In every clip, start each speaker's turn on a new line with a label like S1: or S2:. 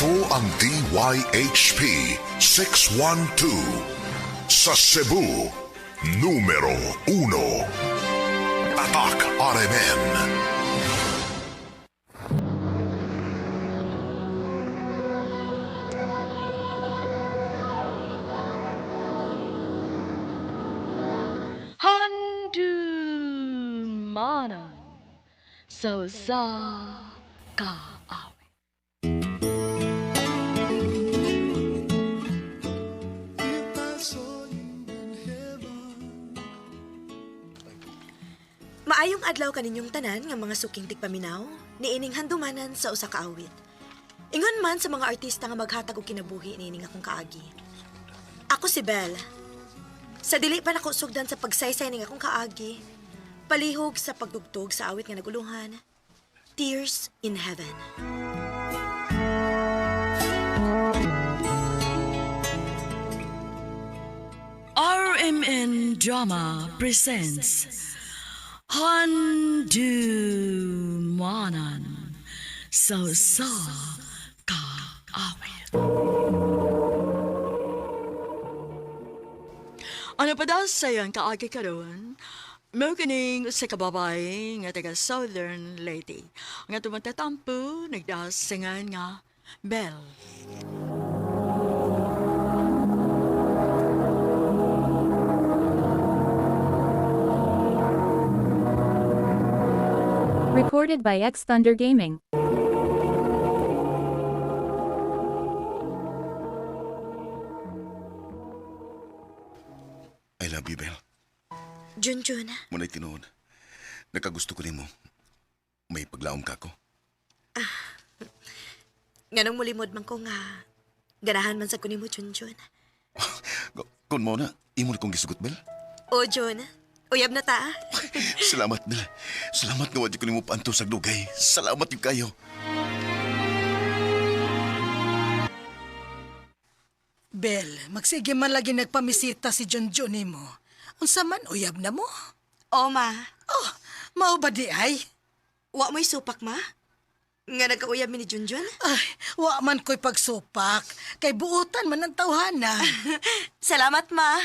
S1: Ito ang DYHP 612 sa Cebu, numero 1. Tatak RMN.
S2: Handumanan so sa kaawi.
S3: Maayong adlaw kaninyong tanan nga mga suking tigpaminaw, niining handumanan sa usa ka awit. Ingon man sa mga artista nga maghatag og kinabuhi niining akong kaagi. Ako si Belle. Sa dili pa nako sugdan sa pagsaysay ning akong kaagi, palihog sa pagdugtog sa awit nga naguluhan, Tears in Heaven.
S2: RMN Drama presents Handumanan so sa kaawi. Ano pa daw sayang kaagi karon? Mao kining sa kababay nga taga Southern Lady. Nga tumatatampo nagdasingan nga Bell.
S4: Recorded by X Thunder Gaming.
S5: I love you, Bel.
S3: Junjun,
S5: Muna'y tinuod. Nakagusto ko nimo. May paglaom ka ko.
S3: nganong mulimod man ko nga ganahan man sa kunimo Junjun.
S5: Kung mo na, imo na kong gisugot, Bel.
S3: O Jun, uyab na ta. ah.
S5: Salamat, Bel. Salamat nga wadi ko nimo paanto sa dugay. Salamat yung kayo.
S6: Bel, magsige man lagi nagpamisita si John John mo. Unsa man uyab na mo?
S3: O ma,
S6: Oh, mao ba di ay?
S3: wa mo'y supak ma? Nga nagkauyab mi ni Junjun?
S6: Ay, wa man ko'y pagsupak. Kay buutan man ang tawhana.
S3: Salamat ma.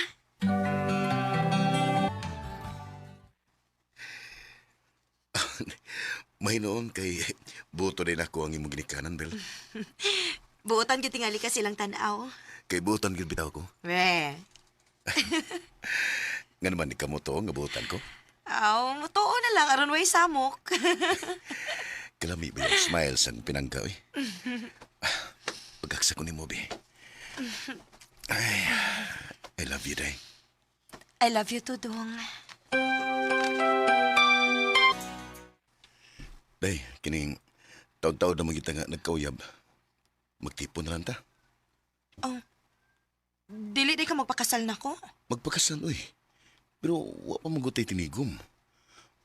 S5: Mahinoon kay buto din ako ang imong ginikanan, Bel.
S3: Buotan gyud tingali ka silang tanaw.
S5: Kay butan gyud bitaw ko.
S3: We.
S5: Nga naman ni kamo to nga butan ko.
S3: Aw, mutuo na lang aron way samok.
S5: Kalami ba yung smile sang pinangga, eh. Pagkaksa ko ni mo, be. Ay, I love you, day.
S3: I love you too, Dong.
S5: Day, kining taon-taon na magita nga nagkauyab. Magtipon na lang ta.
S3: Oh. Dili di ka magpakasal na ko.
S5: Magpakasal, uy. Pero wa pa magutay tinigom.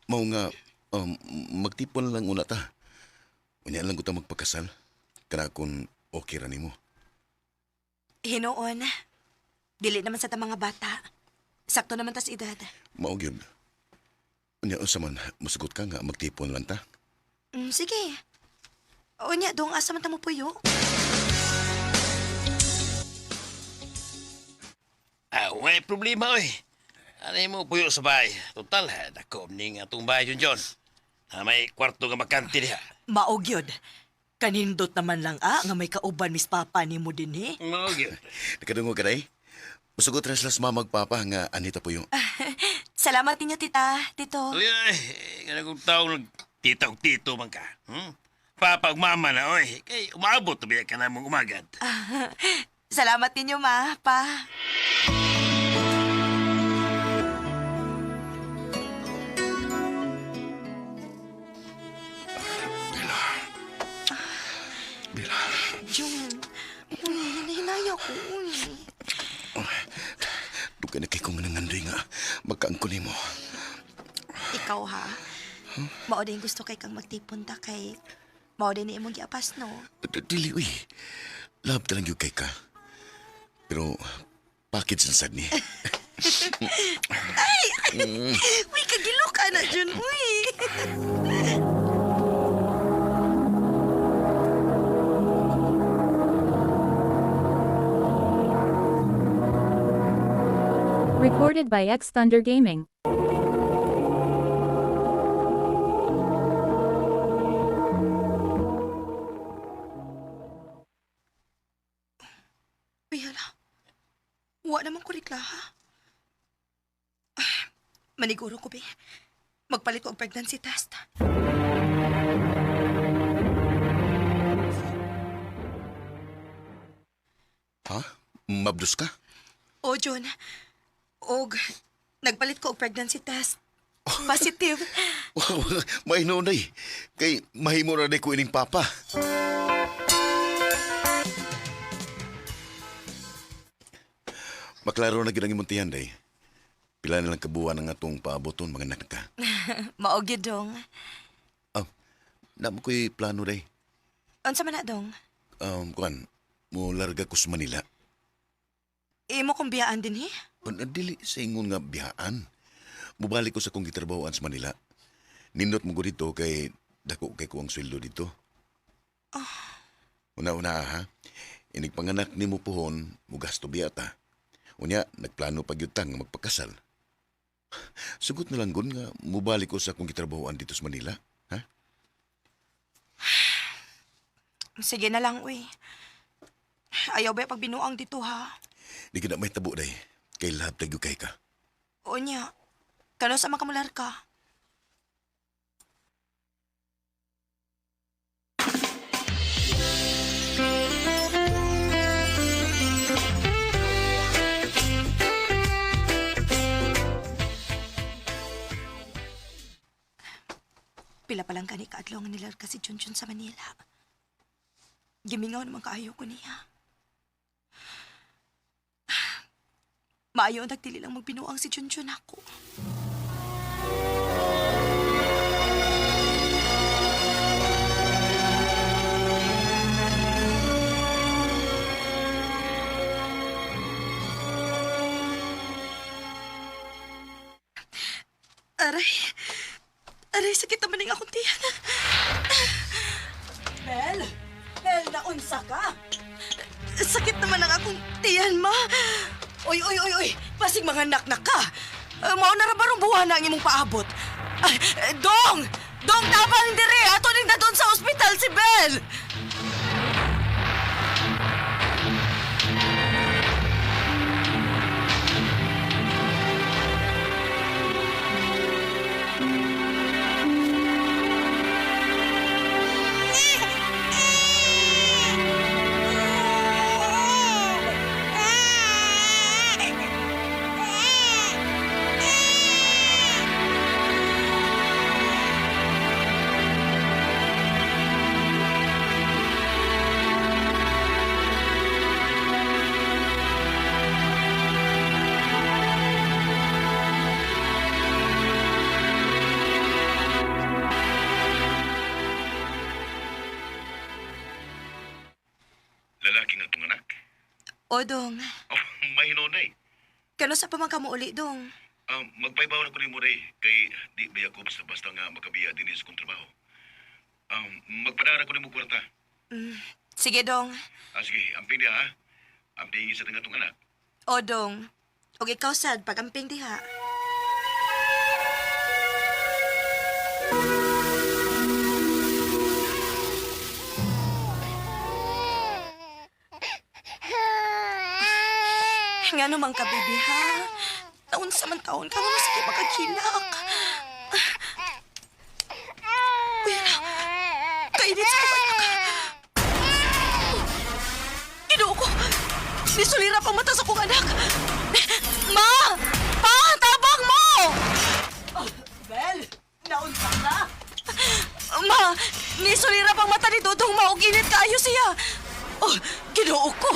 S5: Mao nga, um, magtipon lang una ta. Unya lang ko ta magpakasal. Kana kung okay ra nimo.
S3: Hinoon. Dili naman sa ta mga bata. Sakto naman tas edad.
S5: Mao gyud. Unya unsa man masugot ka nga magtipon lang ta.
S3: Mm, sige. O niya, Dong, asa man ta mo puyo?
S7: Ah, may problema oy. Ano mo puyo sa bahay? Total, ha, dako ni nga itong bahay yun, John. Na may kwarto nga bakante diha.
S8: Maog yun. Kanindot naman lang ah, nga may kauban mis papa ni mo din eh.
S7: Mao gyud.
S5: Nakadungo ka day? Masugot ra sila sa mamagpapa nga anita po yung...
S3: Salamat ninyo, tita. Tito.
S7: Uy, ay, kana kong tao nag titaw tito man ka. Hmm? Papa ug mama na oy. Kay umabot to biya ka na mong umagad.
S3: Salamat ninyo, ma, pa.
S5: Bila,
S3: Jun. Uy, hinahinay ako. Uy.
S5: duga na kay kong nangandoy nga magkaangko nimo.
S3: Ikaw, ha? Mao din gusto kay kang magtipon ta kay mao din imong giapas no.
S5: Dili uy. Love talang yung kay ka. Pero package na sad ni. Ay!
S3: Uy, kagilo ka na dyan, uy!
S4: Recorded by X Thunder Gaming.
S3: Wa naman ko rikla, ha? Ah, maniguro ko, be. Magpalit ko og pregnancy test.
S5: Ha? Mabdos ka?
S3: O, John. Og, nagpalit ko og pregnancy test. Positive.
S5: Wow, mainon day. Kay mahimo day ko ining papa. Maklaro na gid ang imong tiyan day. Pila na lang kabuan ang atong paaboton mga anak ka.
S3: Maogi, dong.
S5: Ah, namo ko'y plano day.
S3: Unsa man na, dong?
S5: Um, kuan, mo larga ko sa Manila.
S3: Imo kong biyaan din, eh?
S5: Dili sa ingon nga biyaan. Mubalik ko sa kong gitrabahoan sa Manila. Nindot mo ko dito kay dako kay ko ang sweldo dito. Una-una ha. Inig panganak ni mo pohon, mo gasto biyata. Unya, nagplano pag yutang nga magpakasal. Sugot na lang gun nga mubalik ko sa kong gitrabahoan dito sa Manila. Ha?
S3: Sige na lang, uy. Ayaw ba pag binuang dito, ha?
S5: Di ka na may tabo day. Kay lahab tayo kay ka.
S3: O niya, kano sa makamular ka? Kani kaadlaw nga nilar ka si Junjun sa Manila. Gimingaw naman kaayo ko niya. Maayo ang nagtili lang magbinuang si Junjun ako. Aray.
S8: Mga naknak ka! Uh, mao na barong buwan na ang imong paabot. Ay, eh, dong! Dong, tabang dire! Ato ning na doon sa ospital si Bel!
S3: O, dong.
S5: Oh, mahino day.
S3: Kano sa pamangka mo uli, dong?
S5: Um, magpaibaw na ko ni day. Kay di ba ako basta-basta nga makabiya din sa kong trabaho. Um, magpadara ko ni mo kwarta.
S3: Sige, dong.
S5: Ah, sige, amping diha ha. Amping isa nga itong anak.
S3: O, dong. O ikaw, sad, pagamping diha. Nga naman ka, baby, ha? Taon sa man taon ka, nga sige makakilak. Uy, na. Kainit sa kumana ka. Ginoo ko! Nisulira pang mata sa kong anak! Ma! Pa! Tabang mo!
S8: Bel! Naunsa ka?
S3: Ma! Nisulira pang mata ni Dodong Ma! O ginit kaayo siya! Oh, ginoo ko!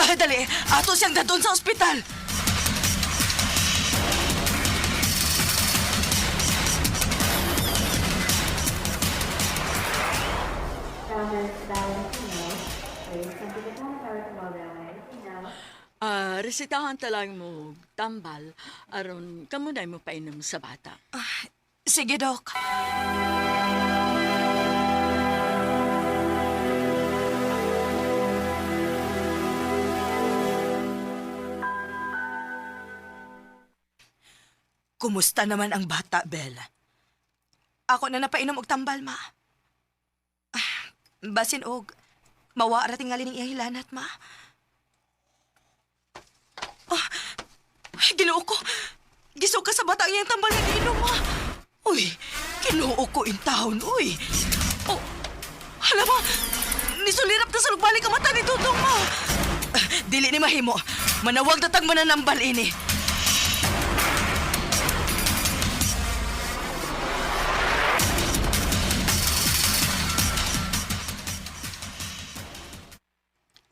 S3: Ah, dali! Ato siyang dadon sa ospital!
S2: Ah, resitahan talang mo tambal aron kamo na mo painom sa bata.
S3: Sige, Dok. Kumusta naman ang bata, Bel? Ako na napainom og tambal, ma. Ah, Basin og, mawara tingali ning iyang hilanat, ma. Ah, ay, ginoo ko. Gisog ka sa bata ang iyang tambal nga giinom, ma. Uy, kinuo ko in town, uy. Oh, hala ma, nisulirap na sa lugbalik ang mata ni Tutong, ma. Ah, dili ni mahimo. Manawag na tag mananambal ini.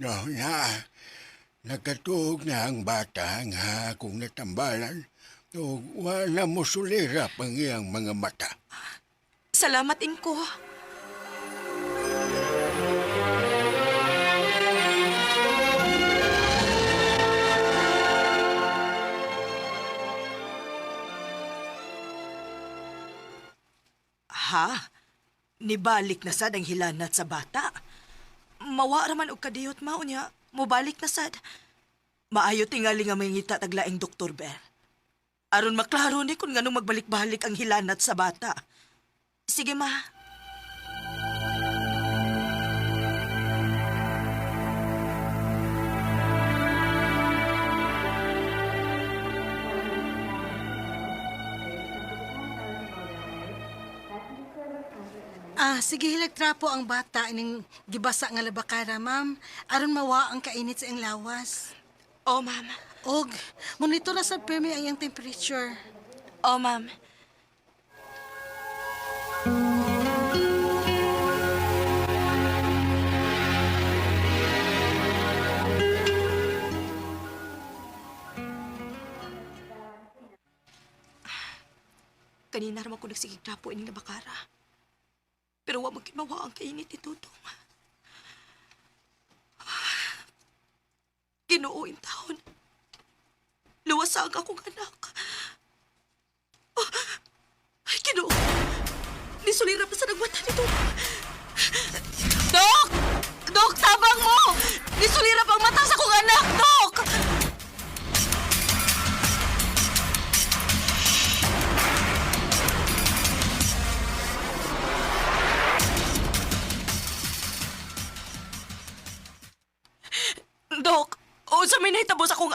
S9: No, na. Nagkatuog na ang bata nga kung natambalan. O wala mo sulirap ang iyang mga mata.
S3: Salamat, Inko. Ha? Nibalik na sad ang hilanat sa bata. Mawa raman og kadiyot mao niya. Mubalik na sad. Maayo tingali nga may ngita taglaing Dr. Bell. Aron maklaro ni kung nganong magbalik-balik ang hilanat sa bata. Sige, ma.
S6: Ah, sige hilagtrapo ang bata ining gibasa nga labakara, ma'am. Aron mawa ang kainit sa iyang lawas.
S3: Oh, ma'am.
S6: Og, monitor na sa permi ang iyang temperature.
S3: Oh, ma'am. Kanina raman ko nagsigig trapo ining nabakara. Pero wa magkin mawa ang kainit ni Tutong. Ginoo in taon. Luwasag akong anak. Ay, Ginoo! Nisulirap na sa nagmata nito. Dok! Dok, tabang mo! Nisulirap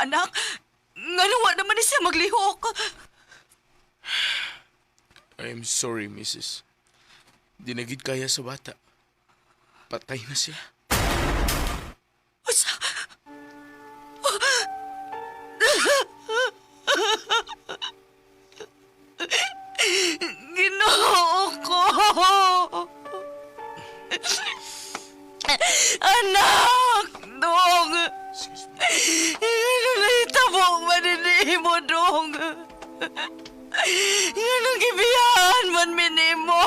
S3: anak, nga nawa naman ni siya maglihok.
S10: I'm sorry, Mrs. Dinagid kaya sa bata. Patay na siya.
S3: Dong? Anong gibiyahan man minimo?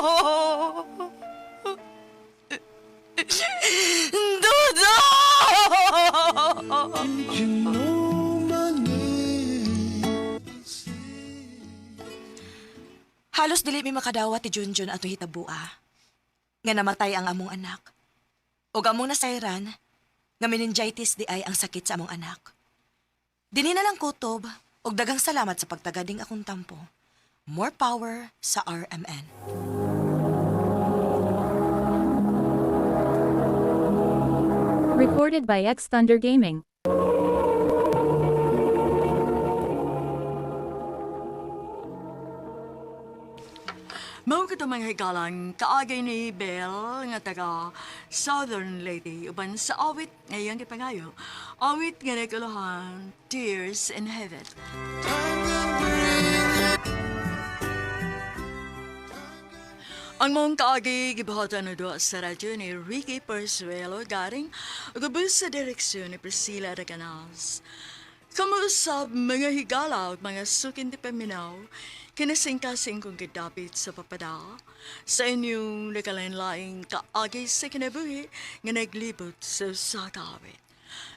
S3: Dodo! Halos dili mi makadawat ti Junjun ato hitabua. Nga namatay ang among anak. O among nasayran, nga meningitis di ay ang sakit sa among anak. Dini na lang kutob, og dagang salamat sa pagtagading akong tampo. More power sa RMN.
S8: Recorded by X Thunder Gaming.
S2: Mao ka mga higalang kaagay ni Belle nga taga Southern Lady uban sa awit ngayong gipangayo. Awit nga naguluhan, Tears in Heaven. Ang mong kaagi gibahatan na doon sa radyo ni Ricky Persuelo garing gabus sa direksyon ni Priscilla Reganas. Kamusap mga higala at mga sukin di paminaw, kinasing-kasing kong gidapit sa papada, sa inyong nakalain-laing kaagi sa kinabuhi nga naglibot sa sakawit.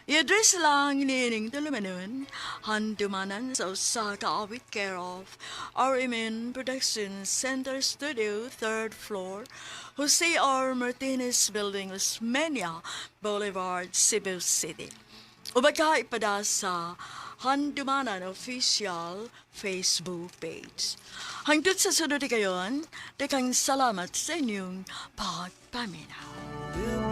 S2: I-address lang inining tulumanon, handumanan sa usa ka awit care of RMN Production Center Studio, 3rd floor, Jose R. Martinez Building, Osmeña Boulevard, Cebu City. O baka ipada sa Handumanan Official Facebook page. Hangtod sa sunod kayon, dekang salamat sa inyong pagpaminaw.